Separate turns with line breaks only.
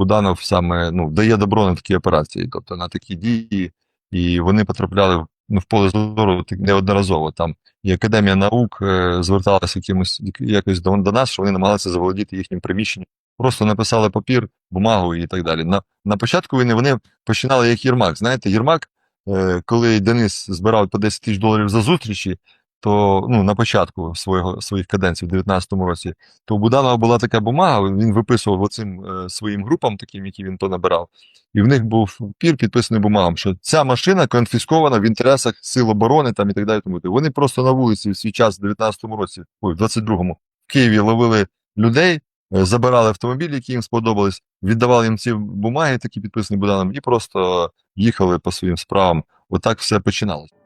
Буданов саме ну, дає добро на такі операції, тобто на такі дії, і вони потрапляли ну, в поле зору неодноразово. Там і Академія наук е, зверталася якимось якось до, до нас, що вони намагалися заволодіти їхнім приміщенням. Просто написали папір, бумагу і так далі. На, на початку війни вони починали як Єрмак. Знаєте, Єрмак, е, коли Денис збирав по 10 тисяч доларів за зустрічі, то ну, на початку свого, своїх каденцій в 19-му році, то у Буданова була така бумага, він виписував оцим е, своїм групам, таким, які він понабирав, і в них був пір підписаний бумагам, що ця машина конфіскована в інтересах Сил оборони там, і так далі. Тому. Вони просто на вулиці в свій час в 19-му році, ой, в 22-му, в Києві ловили людей, е, забирали автомобілі, які їм сподобались, віддавали їм ці бумаги, такі підписані Буданом, і просто їхали по своїм справам. Отак все починалося.